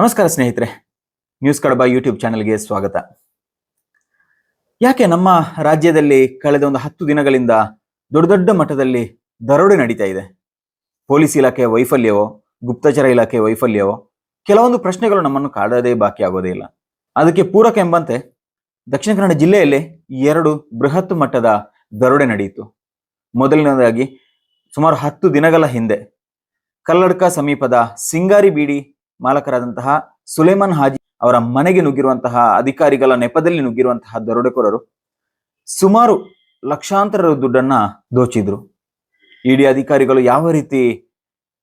ನಮಸ್ಕಾರ ಸ್ನೇಹಿತರೆ ನ್ಯೂಸ್ ಕಡಬ ಯೂಟ್ಯೂಬ್ ಚಾನೆಲ್ಗೆ ಸ್ವಾಗತ. ಯಾಕೆ ನಮ್ಮ ರಾಜ್ಯದಲ್ಲಿ ಕಳೆದ ಒಂದು ಹತ್ತು ದಿನಗಳಿಂದ ದೊಡ್ಡ ದೊಡ್ಡ ಮಟ್ಟದಲ್ಲಿ ದರೋಡೆ ನಡೀತಾ ಇದೆ? ಪೊಲೀಸ್ ಇಲಾಖೆಯ ವೈಫಲ್ಯವೋ, ಗುಪ್ತಚರ ಇಲಾಖೆ ವೈಫಲ್ಯವೋ, ಕೆಲವೊಂದು ಪ್ರಶ್ನೆಗಳು ನಮ್ಮನ್ನು ಕಾಡದೇ ಬಾಕಿ ಆಗೋದೇ ಇಲ್ಲ. ಅದಕ್ಕೆ ಪೂರಕ ಎಂಬಂತೆ, ದಕ್ಷಿಣ ಕನ್ನಡ ಜಿಲ್ಲೆಯಲ್ಲಿ ಎರಡು ಬೃಹತ್ ಮಟ್ಟದ ದರೋಡೆ ನಡೆಯಿತು. ಮೊದಲನೇದಾಗಿ, ಸುಮಾರು ಹತ್ತು ದಿನಗಳ ಹಿಂದೆ, ಕಲ್ಲಡ್ಕ ಸಮೀಪದ ಸಿಂಗಾರಿ ಬೀಡಿ ಮಾಲಕರಾದಂತಹ ಸುಲೇಮಾನ್ ಹಾಜಿ ಅವರ ಮನೆಗೆ ನುಗ್ಗಿರುವಂತಹ ಅಧಿಕಾರಿಗಳ ನೆಪದಲ್ಲಿ ನುಗ್ಗಿರುವಂತಹ ದರೋಡೆಕೋರರು ಸುಮಾರು ಲಕ್ಷಾಂತರ ದುಡ್ಡನ್ನ ದೋಚಿದ್ರು. ಇಡಿ ಅಧಿಕಾರಿಗಳು ಯಾವ ರೀತಿ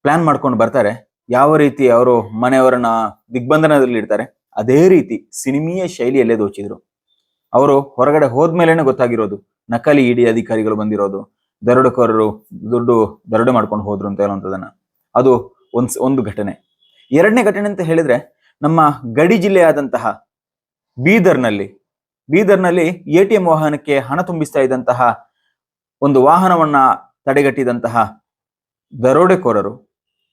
ಪ್ಲಾನ್ ಮಾಡ್ಕೊಂಡು ಬರ್ತಾರೆ, ಯಾವ ರೀತಿ ಅವರು ಮನೆಯವರನ್ನ ದಿಗ್ಬಂಧನದಲ್ಲಿ ಇಡ್ತಾರೆ, ಅದೇ ರೀತಿ ಸಿನಿಮೀಯ ಶೈಲಿಯಲ್ಲೇ ದೋಚಿದ್ರು. ಅವರು ಹೊರಗಡೆ ಹೋದ್ಮೇಲೆನೆ ಗೊತ್ತಾಗಿರೋದು, ನಕಲಿ ಇಡಿ ಅಧಿಕಾರಿಗಳು ಬಂದಿರೋದು, ದರೋಡೆಕೋರರು ದುಡ್ಡು ದರೋಡೆ ಮಾಡ್ಕೊಂಡು ಹೋದ್ರು ಅಂತ ಹೇಳುವಂಥದ್ದನ್ನ. ಅದು ಒಂದ್ ಒಂದು ಘಟನೆ. ಎರಡನೇ ಘಟನೆ ಅಂತ ಹೇಳಿದ್ರೆ ನಮ್ಮ ಗಡಿ ಜಿಲ್ಲೆಯಾದಂತಹ ಬೀದರ್ನಲ್ಲಿ. ಬೀದರ್ನಲ್ಲಿ ಎ ಟಿ ಎಂ ವಾಹನಕ್ಕೆ ಹಣ ತುಂಬಿಸ್ತಾ ಇದ್ದಂತಹ ಒಂದು ವಾಹನವನ್ನ ತಡೆಗಟ್ಟಿದಂತಹ ದರೋಡೆಕೋರರು,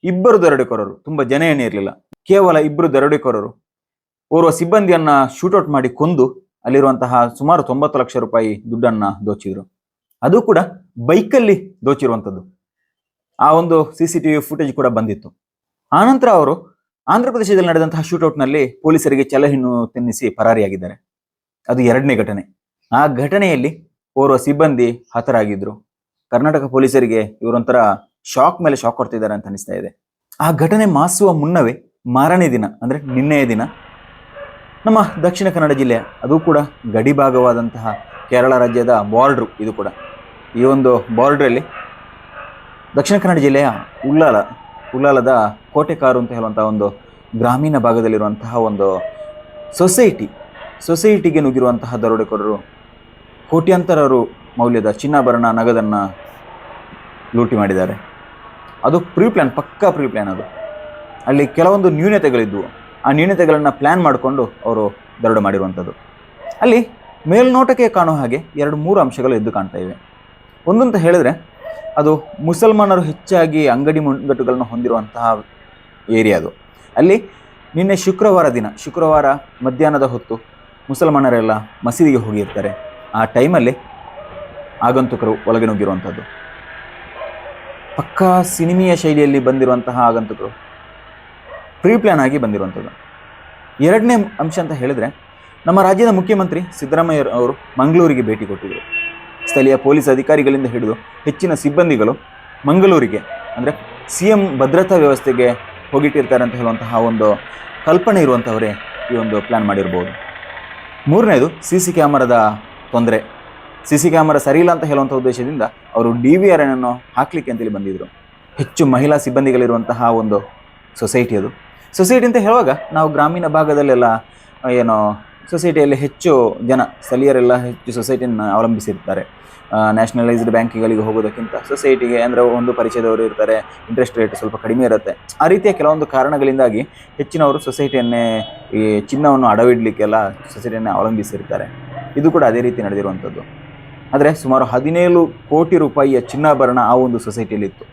ಇಬ್ಬರು ದರೋಡೆಕೋರರು, ತುಂಬಾ ಜನ ಏನಿರಲಿಲ್ಲ ಕೇವಲ ಇಬ್ಬರು ದರೋಡೆಕೋರರು ಓರ್ವ ಸಿಬ್ಬಂದಿಯನ್ನ ಶೂಟೌಟ್ ಮಾಡಿ ಕೊಂದು ಅಲ್ಲಿರುವಂತಹ ಸುಮಾರು ತೊಂಬತ್ತು ಲಕ್ಷ ರೂಪಾಯಿ ದುಡ್ಡನ್ನ ದೋಚಿದ್ರು. ಅದು ಕೂಡ ಬೈಕಲ್ಲಿ ದೋಚಿರುವಂಥದ್ದು. ಆ ಒಂದು ಸಿ ಸಿ ಟಿವಿ ಫುಟೇಜ್ ಕೂಡ ಬಂದಿತ್ತು. ಆನಂತರ ಅವರು ಆಂಧ್ರ ಪ್ರದೇಶದಲ್ಲಿ ನಡೆದಂತಹ ಶೂಟೌಟ್ನಲ್ಲಿ ಪೊಲೀಸರಿಗೆ ಚಲಹಿನ್ನು ತಿನ್ನಿಸಿ ಪರಾರಿಯಾಗಿದ್ದಾರೆ. ಅದು ಎರಡನೇ ಘಟನೆ. ಆ ಘಟನೆಯಲ್ಲಿ ಓರ್ವ ಸಿಬ್ಬಂದಿ ಹತರಾಗಿದ್ರು. ಕರ್ನಾಟಕ ಪೊಲೀಸರಿಗೆ ಇವರೊಂಥರ ಶಾಕ್ ಮೇಲೆ ಶಾಕ್ ಕೊಡ್ತಿದ್ದಾರೆ ಅಂತ ಅನಿಸ್ತಾ ಇದೆ. ಆ ಘಟನೆ ಮಾಸುವ ಮುನ್ನವೇ ಮಾರನೇ ದಿನ, ಅಂದ್ರೆ ನಿನ್ನೆಯ ದಿನ, ನಮ್ಮ ದಕ್ಷಿಣ ಕನ್ನಡ ಜಿಲ್ಲೆ, ಅದು ಕೂಡ ಗಡಿ ಭಾಗವಾದಂತಹ ಕೇರಳ ರಾಜ್ಯದ ಬಾರ್ಡ್ರು ಇದು ಕೂಡ. ಈ ಒಂದು ಬಾರ್ಡ್ರಲ್ಲಿ ದಕ್ಷಿಣ ಕನ್ನಡ ಜಿಲ್ಲೆಯ ಉಳ್ಳಾಲ ಉಳ್ಳಾಲದ ಕೋಟೆಕಾರು ಅಂತ ಹೇಳುವಂತಹ ಒಂದು ಗ್ರಾಮೀಣ ಭಾಗದಲ್ಲಿರುವಂತಹ ಒಂದು ಸೊಸೈಟಿ, ಸೊಸೈಟಿಗೆ ನುಗ್ಗಿರುವಂತಹ ದರೋಡೆಕೋರರು ಕೋಟ್ಯಾಂತರರು ಮೌಲ್ಯದ ಚಿನ್ನಾಭರಣ, ನಗದನ್ನು ಲೂಟಿ ಮಾಡಿದ್ದಾರೆ. ಅದು ಪ್ರೀ ಪ್ಲ್ಯಾನ್ ಪಕ್ಕಾ ಪ್ರೀ ಪ್ಲ್ಯಾನ್ ಅದು. ಅಲ್ಲಿ ಕೆಲವೊಂದು ನ್ಯೂನತೆಗಳಿದ್ವು. ಆ ನ್ಯೂನತೆಗಳನ್ನು ಪ್ಲ್ಯಾನ್ ಮಾಡಿಕೊಂಡು ಅವರು ದರೋಡೆ ಮಾಡಿರುವಂಥದ್ದು. ಅಲ್ಲಿ ಮೇಲ್ನೋಟಕ್ಕೆ ಕಾಣೋ ಹಾಗೆ ಎರಡು ಮೂರು ಅಂಶಗಳು ಎದ್ದು ಕಾಣ್ತಾ ಇವೆ. ಒಂದಂತ ಹೇಳಿದ್ರೆ ಅದು ಮುಸಲ್ಮಾನರು ಹೆಚ್ಚಾಗಿ ಅಂಗಡಿ ಮುಂಗಟ್ಟುಗಳನ್ನು ಹೊಂದಿರುವಂತಹ ಏರಿಯಾ ಅದು. ಅಲ್ಲಿ ನಿನ್ನೆ ಶುಕ್ರವಾರ ದಿನ, ಶುಕ್ರವಾರ ಮಧ್ಯಾಹ್ನದ ಹೊತ್ತು ಮುಸಲ್ಮಾನರೆಲ್ಲ ಮಸೀದಿಗೆ ಹೋಗಿರ್ತಾರೆ. ಆ ಟೈಮಲ್ಲಿ ಆಗಂತುಕರು ಒಳಗೆ ನುಗ್ಗಿರುವಂಥದ್ದು ಪಕ್ಕಾ ಸಿನಿಮೀಯ ಶೈಲಿಯಲ್ಲಿ ಬಂದಿರುವಂತಹ ಆಗಂತುಕರು ಪ್ರೀ ಪ್ಲ್ಯಾನ್ ಆಗಿ ಬಂದಿರುವಂಥದ್ದು ಎರಡನೇ ಅಂಶ ಅಂತ ಹೇಳಿದ್ರೆ, ನಮ್ಮ ರಾಜ್ಯದ ಮುಖ್ಯಮಂತ್ರಿ ಸಿದ್ದರಾಮಯ್ಯ ಅವರು ಮಂಗಳೂರಿಗೆ ಭೇಟಿ ಕೊಟ್ಟಿದ್ದರು ಸ್ಥಳೀಯ ಪೊಲೀಸ್ ಅಧಿಕಾರಿಗಳಿಂದ ಹಿಡಿದು ಹೆಚ್ಚಿನ ಸಿಬ್ಬಂದಿಗಳು ಮಂಗಳೂರಿಗೆ, ಅಂದರೆ ಸಿ ಎಂ ಭದ್ರತಾ ವ್ಯವಸ್ಥೆಗೆ ಹೋಗಿಟ್ಟಿರ್ತಾರೆ ಅಂತ ಹೇಳುವಂತಹ ಒಂದು ಕಲ್ಪನೆ ಇರುವಂಥವರೇ ಈ ಒಂದು ಪ್ಲ್ಯಾನ್ ಮಾಡಿರ್ಬೋದು. ಮೂರನೇದು ಸಿ ಸಿ ಕ್ಯಾಮರಾದ ತೊಂದರೆ. ಸಿ ಸಿ ಕ್ಯಾಮರಾ ಸರಿ ಇಲ್ಲ ಅಂತ ಹೇಳುವಂಥ ಉದ್ದೇಶದಿಂದ ಅವರು ಡಿ ವಿ ಆರ್ ಅನ್ನು ಹಾಕಲಿಕ್ಕೆ ಅಂತೇಳಿ ಬಂದಿದ್ದರು ಹೆಚ್ಚು ಮಹಿಳಾ ಸಿಬ್ಬಂದಿಗಳಿರುವಂತಹ ಒಂದು ಸೊಸೈಟಿ ಅದು. ಸೊಸೈಟಿ ಅಂತ ಹೇಳುವಾಗ ನಾವು ಗ್ರಾಮೀಣ ಭಾಗದಲ್ಲೆಲ್ಲ ಏನೋ ಸೊಸೈಟಿಯಲ್ಲಿ ಹೆಚ್ಚು ಜನ, ಸ್ಥಳೀಯರೆಲ್ಲ ಹೆಚ್ಚು ಸೊಸೈಟಿಯನ್ನು ಅವಲಂಬಿಸಿರ್ತಾರೆ. ನ್ಯಾಷನಲೈಸ್ಡ್ ಬ್ಯಾಂಕ್ಗಳಿಗೆ ಹೋಗೋದಕ್ಕಿಂತ ಸೊಸೈಟಿಗೆ ಅಂದರೆ ಒಂದು ಪರಿಚಯದವರು ಇರ್ತಾರೆ ಇಂಟ್ರೆಸ್ಟ್ ರೇಟ್ ಸ್ವಲ್ಪ ಕಡಿಮೆ ಇರುತ್ತೆ. ಆ ರೀತಿಯ ಕೆಲವೊಂದು ಕಾರಣಗಳಿಂದಾಗಿ ಹೆಚ್ಚಿನವರು ಸೊಸೈಟಿಯನ್ನೇ, ಈ ಚಿನ್ನವನ್ನು ಅಡವಿಡಲಿಕ್ಕೆಲ್ಲ ಸೊಸೈಟಿಯನ್ನೇ ಅವಲಂಬಿಸಿರ್ತಾರೆ. ಇದು ಕೂಡ ಅದೇ ರೀತಿ ನಡೆದಿರುವಂಥದ್ದು. ಆದರೆ ಸುಮಾರು ಹದಿನೇಳು ಕೋಟಿ ರೂಪಾಯಿಯ ಚಿನ್ನಾಭರಣ ಆ ಒಂದು ಸೊಸೈಟಿಯಲ್ಲಿತ್ತು.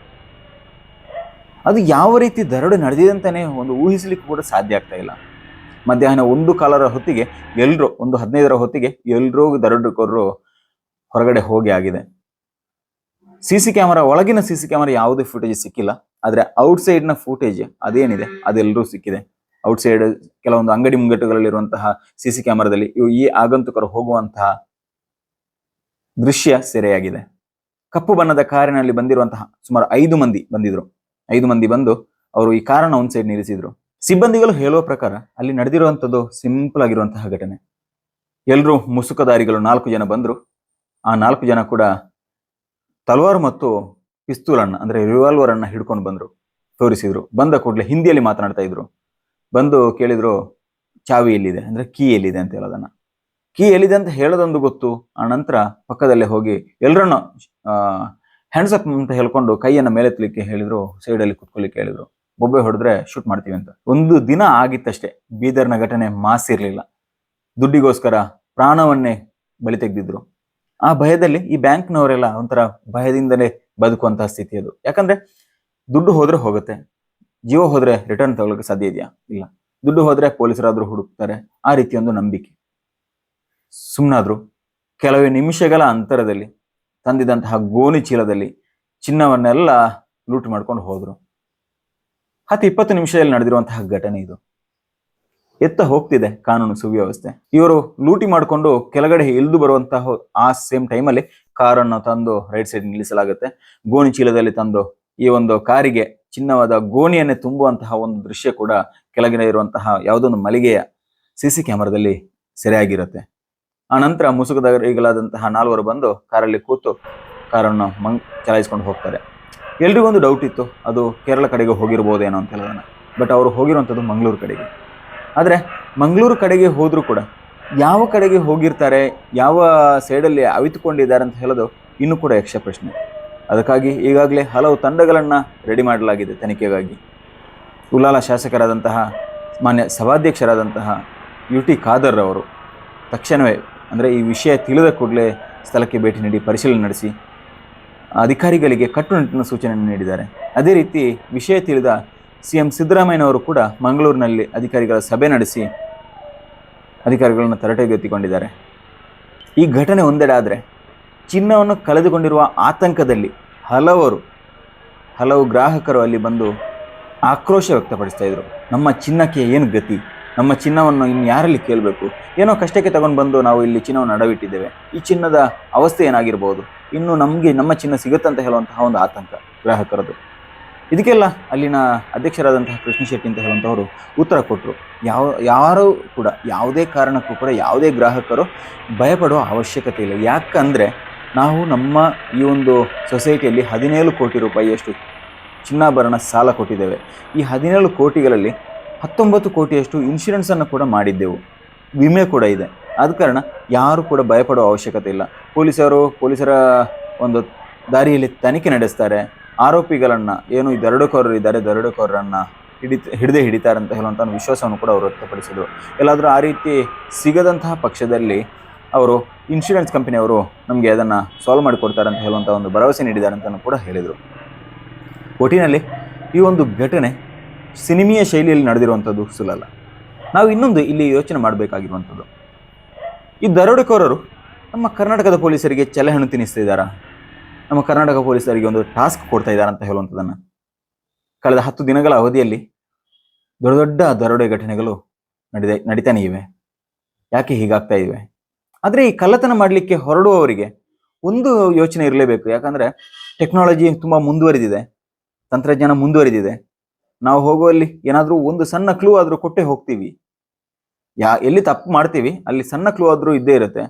ಅದು ಯಾವ ರೀತಿ ದರಡು ನಡೆದಿದೆ ಅಂತಲೇ ಒಂದು ಊಹಿಸಲಿಕ್ಕೆ ಕೂಡ ಸಾಧ್ಯ ಆಗ್ತಾ ಮಧ್ಯಾಹ್ನ ಒಂದು ಕಾಲರ ಹೊತ್ತಿಗೆ ಎಲ್ಲರೂ ಒಂದು ಹದಿನೈದರ ಹೊತ್ತಿಗೆ ಎಲ್ಲರೂ ದರೋಡೆಕೋರರು ಹೊರಗಡೆ ಹೋಗಿ ಆಗಿದೆ. ಸಿ ಸಿ ಕ್ಯಾಮರಾ, ಒಳಗಿನ ಸಿ ಸಿ ಕ್ಯಾಮರಾ ಯಾವುದೇ ಫುಟೇಜ್ ಸಿಕ್ಕಿಲ್ಲ. ಆದರೆ ಔಟ್ಸೈಡ್ನ ಫುಟೇಜ್ ಅದೇನಿದೆ ಅದೆಲ್ಲರೂ ಸಿಕ್ಕಿದೆ. ಔಟ್ಸೈಡ್ ಕೆಲವೊಂದು ಅಂಗಡಿ ಮುಂಗಟ್ಟುಗಳಲ್ಲಿರುವಂತಹ ಸಿ ಸಿ ಕ್ಯಾಮರಾದಲ್ಲಿ ಇವು ಈ ಆಗಂತುಕರು ಹೋಗುವಂತಹ ದೃಶ್ಯ ಸೆರೆಯಾಗಿದೆ. ಕಪ್ಪು ಬಣ್ಣದ ಕಾರಿನಲ್ಲಿ ಬಂದಿರುವಂತಹ ಸುಮಾರು ಐದು ಮಂದಿ ಬಂದಿದ್ರು. ಐದು ಮಂದಿ ಬಂದು ಅವರು ಈ ಕಾರನ್ನ ಒಂದ್ ಸೈಡ್ ನಿಲ್ಲಿಸಿದ್ರು. ಸಿಬ್ಬಂದಿಗಳು ಹೇಳುವ ಪ್ರಕಾರ ಅಲ್ಲಿ ನಡೆದಿರುವಂಥದ್ದು ಸಿಂಪಲ್ ಆಗಿರುವಂತಹ ಘಟನೆ. ಎಲ್ಲರೂ ಮುಸುಕದಾರಿಗಳು ನಾಲ್ಕು ಜನ ಬಂದರು. ಆ ನಾಲ್ಕು ಜನ ಕೂಡ ತಲವಾರು ಮತ್ತು ಪಿಸ್ತೂಲ್ ಅನ್ನ, ಅಂದ್ರೆ ರಿವಾಲ್ವರ್ ಅನ್ನ ಹಿಡ್ಕೊಂಡು ಬಂದರು, ತೋರಿಸಿದ್ರು. ಬಂದ ಕೂಡಲೇ ಹಿಂದಿಯಲ್ಲಿ ಮಾತನಾಡ್ತಾ ಇದ್ರು. ಬಂದು ಕೇಳಿದ್ರು, ಚಾವಿ ಎಲ್ಲಿದೆ? ಅಂದ್ರೆ, ಕೀ ಎಲ್ಲಿದೆ? ಅಂತ ಹೇಳೋದನ್ನ. ಕೀ ಎಲ್ಲಿದೆ? ಅಂತ ಹೇಳೋದೊಂದು ಗೊತ್ತು. ಆ ನಂತರ ಪಕ್ಕದಲ್ಲೇ ಹೋಗಿ ಎಲ್ಲರನ್ನು ಹ್ಯಾಂಡ್ಸ್ ಅಪ್ ಅಂತ ಹೇಳ್ಕೊಂಡು ಕೈಯನ್ನ ಮೇಲೆತ್ತಲಿಕ್ಕೆ ಹೇಳಿದ್ರು ಸೈಡಲ್ಲಿ ಕುತ್ಕೊಳ್ಳಿಕ್ಕೆ ಹೇಳಿದ್ರು. ಬೊಬ್ಬೆ ಹೊಡೆದ್ರೆ ಶೂಟ್ ಮಾಡ್ತೀವಿ ಅಂತ. ಒಂದು ದಿನ ಆಗಿತ್ತಷ್ಟೇ ಬೀದರ್ನ ಘಟನೆ ಮಾಸಿರ್ಲಿಲ್ಲ ದುಡ್ಡಿಗೋಸ್ಕರ ಪ್ರಾಣವನ್ನೇ ಬಲಿ ತೆಗೆದಿದ್ರು. ಆ ಭಯದಲ್ಲಿ ಈ ಬ್ಯಾಂಕ್ನವರೆಲ್ಲ ಒಂಥರ ಭಯದಿಂದಲೇ ಬದುಕುವಂತಹ ಸ್ಥಿತಿ ಅದು. ಯಾಕಂದ್ರೆ ದುಡ್ಡು ಹೋದ್ರೆ ಹೋಗುತ್ತೆ. ಜೀವ ಹೋದ್ರೆ ರಿಟರ್ನ್ ತಗೊಳಕ್ಕೆ ಸಾಧ್ಯ ಇದೆಯಾ? ಇಲ್ಲ. ದುಡ್ಡು ಹೋದ್ರೆ ಪೊಲೀಸರಾದ್ರೂ ಹುಡುಕ್ತಾರೆ. ಆ ರೀತಿ ಒಂದು ನಂಬಿಕೆ. ಸುಮ್ಮನಾದ್ರು ಕೆಲವೇ ನಿಮಿಷಗಳ ಅಂತರದಲ್ಲಿ ತಂದಿದ್ದಂತಹ ಗೋಣಿ ಚೀಲದಲ್ಲಿ ಚಿನ್ನವನ್ನೆಲ್ಲ ಲೂಟ್ ಮಾಡ್ಕೊಂಡು ಹೋದ್ರು. ಹತ್ತು ಇಪ್ಪತ್ತು ನಿಮಿಷದಲ್ಲಿ ನಡೆದಿರುವಂತಹ ಘಟನೆ ಇದು. ಎತ್ತ ಹೋಗ್ತಿದೆ ಕಾನೂನು ಸುವ್ಯವಸ್ಥೆ. ಇವರು ಲೂಟಿ ಮಾಡಿಕೊಂಡು ಕೆಳಗಡೆ ಇಳಿದು ಬರುವಂತಹ ಆ ಸೇಮ್ ಟೈಮಲ್ಲಿ ಕಾರನ್ನು ತಂದು ರೈಟ್ ಸೈಡ್ ನಿಲ್ಲಿಸಲಾಗುತ್ತೆ. ಗೋಣಿ ಚೀಲದಲ್ಲಿ ತಂದು ಈ ಒಂದು ಕಾರಿಗೆ ಚಿನ್ನವಾದ ಗೋಣಿಯನ್ನೇ ತುಂಬುವಂತಹ ಒಂದು ದೃಶ್ಯ ಕೂಡ ಕೆಳಗಿನ ಇರುವಂತಹ ಯಾವುದೊಂದು ಮಳಿಗೆಯ ಸಿಸಿ ಸಿ ಕ್ಯಾಮರಾದಲ್ಲಿ ಸೆರೆಯಾಗಿರುತ್ತೆ. ಆ ನಂತರ ಮುಸುಕುದಾರಿಗಳಾದಂತಹ ನಾಲ್ವರು ಬಂದು ಕಾರಲ್ಲಿ ಕೂತು ಕಾರನ್ನು ಮಂಗ್ ಚಲಾಯಿಸ್ಕೊಂಡು ಹೋಗ್ತಾರೆ. ಎಲ್ರಿಗೂ ಒಂದು ಡೌಟ್ ಇತ್ತು, ಅದು ಕೇರಳ ಕಡೆಗೆ ಹೋಗಿರ್ಬೋದೇನೋ ಅಂತ ಹೇಳೋಣ ಬಟ್ ಅವರು ಹೋಗಿರುವಂಥದ್ದು ಮಂಗಳೂರು ಕಡೆಗೆ. ಆದರೆ ಮಂಗಳೂರು ಕಡೆಗೆ ಹೋದರೂ ಕೂಡ ಯಾವ ಕಡೆಗೆ ಹೋಗಿರ್ತಾರೆ, ಯಾವ ಸೈಡಲ್ಲಿ ಅವಿತುಕೊಂಡಿದ್ದಾರೆ ಅಂತ ಹೇಳೋದು ಇನ್ನೂ ಕೂಡ ಯಕ್ಷ ಪ್ರಶ್ನೆ ಅದಕ್ಕಾಗಿ ಈಗಾಗಲೇ ಹಲವು ತಂಡಗಳನ್ನು ರೆಡಿ ಮಾಡಲಾಗಿದೆ ತನಿಖೆಗಾಗಿ. ಉಲಾಲ ಶಾಸಕರಾದಂತಹ, ಮಾನ್ಯ ಸಭಾಧ್ಯಕ್ಷರಾದಂತಹ ಯು ಟಿ ಖಾದರ್ ಅವರು ತಕ್ಷಣವೇ, ಅಂದರೆ ಈ ವಿಷಯ ತಿಳಿದ ಕೂಡಲೇ ಸ್ಥಳಕ್ಕೆ ಭೇಟಿ ನೀಡಿ ಪರಿಶೀಲನೆ ನಡೆಸಿ ಅಧಿಕಾರಿಗಳಿಗೆ ಕಟ್ಟುನಿಟ್ಟಿನ ಸೂಚನೆಯನ್ನು ನೀಡಿದ್ದಾರೆ. ಅದೇ ರೀತಿ ವಿಷಯ ತಿಳಿದ ಸಿ ಎಂ ಸಿದ್ದರಾಮಯ್ಯನವರು ಕೂಡ ಮಂಗಳೂರಿನಲ್ಲಿ ಅಧಿಕಾರಿಗಳ ಸಭೆ ನಡೆಸಿ ಅಧಿಕಾರಿಗಳನ್ನು ತರಟೆಗೆತ್ತಿಕೊಂಡಿದ್ದಾರೆ ಈ ಘಟನೆ ಒಂದೆಡೆ ಆದರೆ ಚಿನ್ನವನ್ನು ಕಳೆದುಕೊಂಡಿರುವ ಆತಂಕದಲ್ಲಿ ಹಲವರು, ಹಲವು ಗ್ರಾಹಕರು ಅಲ್ಲಿ ಬಂದು ಆಕ್ರೋಶ ವ್ಯಕ್ತಪಡಿಸ್ತಾ ನಮ್ಮ ಚಿನ್ನಕ್ಕೆ ಏನು ಗತಿ? ನಮ್ಮ ಚಿನ್ನವನ್ನು ಇನ್ನು ಯಾರಲ್ಲಿ ಕೇಳಬೇಕು? ಏನೋ ಕಷ್ಟಕ್ಕೆ ತಗೊಂಡು ಬಂದು ನಾವು ಇಲ್ಲಿ ಚಿನ್ನವನ್ನು ಅಡವಿಟ್ಟಿದ್ದೇವೆ. ಈ ಚಿನ್ನದ ಅವಸ್ಥೆ ಏನಾಗಿರ್ಬೋದು? ಇನ್ನು ನಮಗೆ ನಮ್ಮ ಚಿನ್ನ ಸಿಗುತ್ತಂತ ಹೇಳುವಂತಹ ಒಂದು ಆತಂಕ ಗ್ರಾಹಕರದು ಇದಕ್ಕೆಲ್ಲ ಅಲ್ಲಿನ ಅಧ್ಯಕ್ಷರಾದಂತಹ ಕೃಷ್ಣ ಶೆಟ್ಟಿ ಅಂತ ಹೇಳುವಂಥವರು ಉತ್ತರ ಕೊಟ್ಟರು ಯಾವ, ಯಾರೂ ಕೂಡ, ಯಾವುದೇ ಕಾರಣಕ್ಕೂ ಕೂಡ ಯಾವುದೇ ಗ್ರಾಹಕರು ಭಯಪಡುವ ಅವಶ್ಯಕತೆ ಇಲ್ಲ. ಯಾಕಂದರೆ ನಾವು ನಮ್ಮ ಈ ಒಂದು ಸೊಸೈಟಿಯಲ್ಲಿ ಹದಿನೇಳು ಕೋಟಿ ರೂಪಾಯಿಯಷ್ಟು ಚಿನ್ನಾಭರಣ ಸಾಲ ಕೊಟ್ಟಿದ್ದೇವೆ. ಈ ಹದಿನೇಳು ಕೋಟಿಗಳಲ್ಲಿ ಹತ್ತೊಂಬತ್ತು ಕೋಟಿಯಷ್ಟು ಇನ್ಶೂರೆನ್ಸನ್ನು ಕೂಡ ಮಾಡಿದ್ದೆವು. ವಿಮೆ ಕೂಡ ಇದೆ. ಆದ ಕಾರಣ ಯಾರು ಕೂಡ ಭಯಪಡುವ ಅವಶ್ಯಕತೆ ಇಲ್ಲ. ಪೊಲೀಸರು, ಪೊಲೀಸರ ಒಂದು ದಾರಿಯಲ್ಲಿ ತನಿಖೆ ನಡೆಸ್ತಾರೆ. ಆರೋಪಿಗಳನ್ನು, ಏನು ಈ ಇದ್ದಾರೆ, ದರೋಡೆಕೋರರನ್ನು ಹಿಡಿ ಹಿಡಿದೇ ಹಿಡಿತಾರೆ ಅಂತ ಹೇಳುವಂಥ ವಿಶ್ವಾಸವನ್ನು ಕೂಡ ಅವರು ವ್ಯಕ್ತಪಡಿಸಿದರು. ಎಲ್ಲಾದರೂ ಆ ರೀತಿ ಸಿಗದಂತಹ ಪಕ್ಷದಲ್ಲಿ ಅವರು ಇನ್ಶೂರೆನ್ಸ್ ಕಂಪನಿಯವರು ನಮಗೆ ಅದನ್ನು ಸಾಲ್ವ್ ಮಾಡಿಕೊಡ್ತಾರೆ ಅಂತ ಹೇಳುವಂಥ ಒಂದು ಭರವಸೆ ನೀಡಿದ್ದಾರೆ ಅಂತಲೂ ಕೂಡ ಹೇಳಿದರು. ಒಟ್ಟಿನಲ್ಲಿ ಈ ಒಂದು ಘಟನೆ ಸಿನಿಮೀಯ ಶೈಲಿಯಲ್ಲಿ ನಡೆದಿರುವಂಥದ್ದು ಸುಲಲ್ಲ ನಾವು ಇನ್ನೊಂದು ಇಲ್ಲಿ ಯೋಚನೆ ಮಾಡಬೇಕಾಗಿರುವಂಥದ್ದು. ಈ ದರೋಡೆಕೋರರು ನಮ್ಮ ಕರ್ನಾಟಕದ ಪೊಲೀಸರಿಗೆ ಚಲೆಹಣ್ಣು ತಿನ್ನಿಸ್ತಿದ್ದಾರಾ? ನಮ್ಮ ಕರ್ನಾಟಕ ಪೊಲೀಸರಿಗೆ ಒಂದು ಟಾಸ್ಕ್ ಕೊಡ್ತಾ ಇದ್ದಾರೆ ಅಂತ ಹೇಳುವಂಥದ್ದನ್ನು. ಕಳೆದ ಹತ್ತು ದಿನಗಳ ಅವಧಿಯಲ್ಲಿ ದೊಡ್ಡ ದೊಡ್ಡ ದರೋಡೆ ಘಟನೆಗಳು ನಡೆದ, ನಡೀತಾನೆ ಇವೆ. ಯಾಕೆ ಹೀಗಾಗ್ತಾ ಇವೆ? ಆದರೆ ಈ ಕಳ್ಳತನ ಮಾಡಲಿಕ್ಕೆ ಹೊರಡುವವರಿಗೆ ಒಂದು ಯೋಚನೆ ಇರಲೇಬೇಕು. ಯಾಕಂದರೆ ಟೆಕ್ನಾಲಜಿ ತುಂಬ ಮುಂದುವರಿದಿದೆ. ತಂತ್ರಜ್ಞಾನ ಮುಂದುವರಿದಿದೆ. ನಾವು ಹೋಗುವಲ್ಲಿ ಏನಾದರೂ ಒಂದು ಸಣ್ಣ ಕ್ಲೂ ಆದರೂ ಕೊಟ್ಟೆ ಹೋಗ್ತೀವಿ. ಯಾ, ಎಲ್ಲಿ ತಪ್ಪು ಮಾಡ್ತೀವಿ, ಅಲ್ಲಿ ಸಣ್ಣ ಕ್ಲೂ ಆದರೂ ಇದ್ದೇ ಇರುತ್ತೆ.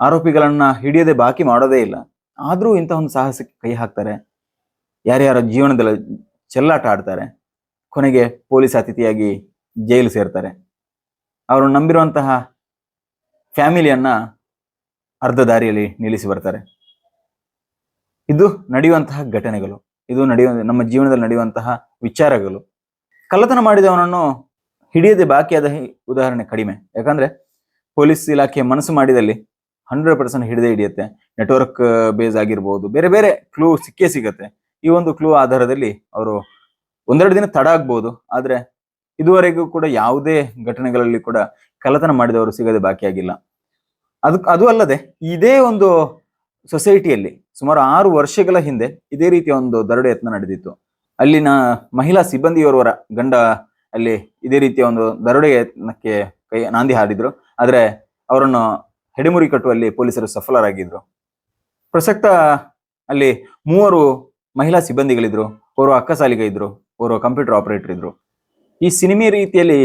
ಆರೋಪಿಗಳನ್ನ ಹಿಡಿಯದೆ ಬಾಕಿ ಮಾಡೋದೇ ಇಲ್ಲ. ಆದರೂ ಇಂಥ ಒಂದು ಸಾಹಸಕ್ಕೆ ಕೈ ಹಾಕ್ತಾರೆ. ಯಾರ್ಯಾರ ಜೀವನದಲ್ಲಿ ಚೆಲ್ಲಾಟ ಆಡ್ತಾರೆ, ಕೊನೆಗೆ ಪೊಲೀಸ್ ಅತಿಥಿಯಾಗಿ ಜೈಲು ಸೇರ್ತಾರೆ. ಅವರು ನಂಬಿರುವಂತಹ ಫ್ಯಾಮಿಲಿಯನ್ನ ಅರ್ಧ ದಾರಿಯಲ್ಲಿ ನಿಲ್ಲಿಸಿ ಬರ್ತಾರೆ. ಇದು ನಡೆಯುವಂತಹ ಘಟನೆಗಳು. ಇದು ನಡೆಯುವ ನಮ್ಮ ಜೀವನದಲ್ಲಿ ನಡೆಯುವಂತಹ ವಿಚಾರಗಳು. ಕಳ್ಳತನ ಮಾಡಿದವನನ್ನು ಹಿಡಿಯದೆ ಬಾಕಿಯಾದ ಉದಾಹರಣೆ ಕಡಿಮೆ. ಯಾಕಂದ್ರೆ ಪೊಲೀಸ್ ಇಲಾಖೆ ಮನಸ್ಸು ಮಾಡಿದಲ್ಲಿ ಹಂಡ್ರೆಡ್ ಪರ್ಸೆಂಟ್ ಹಿಡಿದೇ ಹಿಡಿಯುತ್ತೆ. ನೆಟ್ವರ್ಕ್ ಬೇಸ್ ಆಗಿರ್ಬೋದು, ಬೇರೆ ಬೇರೆ ಕ್ಲೂ ಸಿಕ್ಕೇ ಸಿಗತ್ತೆ. ಈ ಒಂದು ಕ್ಲೂ ಆಧಾರದಲ್ಲಿ ಅವರು ಒಂದೆರಡು ದಿನ ತಡ ಆಗ್ಬೋದು. ಆದ್ರೆ ಇದುವರೆಗೂ ಕೂಡ ಯಾವುದೇ ಘಟನೆಗಳಲ್ಲಿ ಕೂಡ ಕಳ್ಳತನ ಮಾಡಿದವರು ಸಿಗದೆ ಬಾಕಿಯಾಗಿಲ್ಲ ಅದು ಅದು ಅಲ್ಲದೆ ಇದೇ ಒಂದು ಸೊಸೈಟಿಯಲ್ಲಿ ಸುಮಾರು ಆರು ವರ್ಷಗಳ ಹಿಂದೆ ಇದೇ ರೀತಿಯ ಒಂದು ದರೋಡೆ ಯತ್ನ ನಡೆದಿತ್ತು. ಅಲ್ಲಿನ ಮಹಿಳಾ ಸಿಬ್ಬಂದಿಯೋರ್ವರ ಗಂಡ ಅಲ್ಲಿ ಇದೇ ರೀತಿಯ ಒಂದು ದರೋಡೆ ಯತ್ನಕ್ಕೆ ಕೈ ನಾಂದಿ ಹಾಡಿದ್ರು ಆದ್ರೆ ಅವರನ್ನು ಹೆಡೆಮುರಿ ಕಟ್ಟುವಲ್ಲಿ ಪೊಲೀಸರು ಸಫಲರಾಗಿದ್ರು. ಪ್ರಸಕ್ತ ಅಲ್ಲಿ ಮೂವರು ಮಹಿಳಾ ಸಿಬ್ಬಂದಿಗಳಿದ್ರು. ಓರ್ವ ಅಕ್ಕಸಾಲಿಗ ಇದ್ರು. ಓರ್ವ ಕಂಪ್ಯೂಟರ್ ಆಪರೇಟರ್ ಇದ್ರು. ಈ ಸಿನಿಮೆ ರೀತಿಯಲ್ಲಿ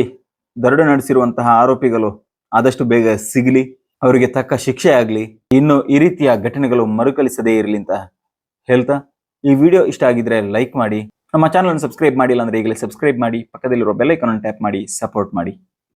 ದರೋಡೆ ನಡೆಸಿರುವಂತಹ ಆರೋಪಿಗಳು ಆದಷ್ಟು ಬೇಗ ಸಿಗಲಿ, ಅವರಿಗೆ ತಕ್ಕ ಶಿಕ್ಷೆ ಆಗಲಿ, ಇನ್ನು ಈ ರೀತಿಯ ಘಟನೆಗಳು ಮರುಕಳಿಸದೇ ಇರಲಿ ಅಂತ ಹೇಳ್ತಾ ಈ ವಿಡಿಯೋ ಇಷ್ಟ ಆಗಿದ್ರೆ ಲೈಕ್ ಮಾಡಿ. ನಮ್ಮ ಚಾನಲ್ ಸಬ್ಸ್ಕ್ರೈಬ್ ಮಾಡಿಲ್ಲ ಅಂದ್ರೆ ಈಗಲೇ ಸಬ್ಸ್ಕ್ರೈಬ್ ಮಾಡಿ, ಪಕ್ಕದಲ್ಲಿರೋ ಬೆಲ್ ಐಕಾನ್ ಟ್ಯಾಪ್ ಮಾಡಿ ಸಪೋರ್ಟ್ ಮಾಡಿ.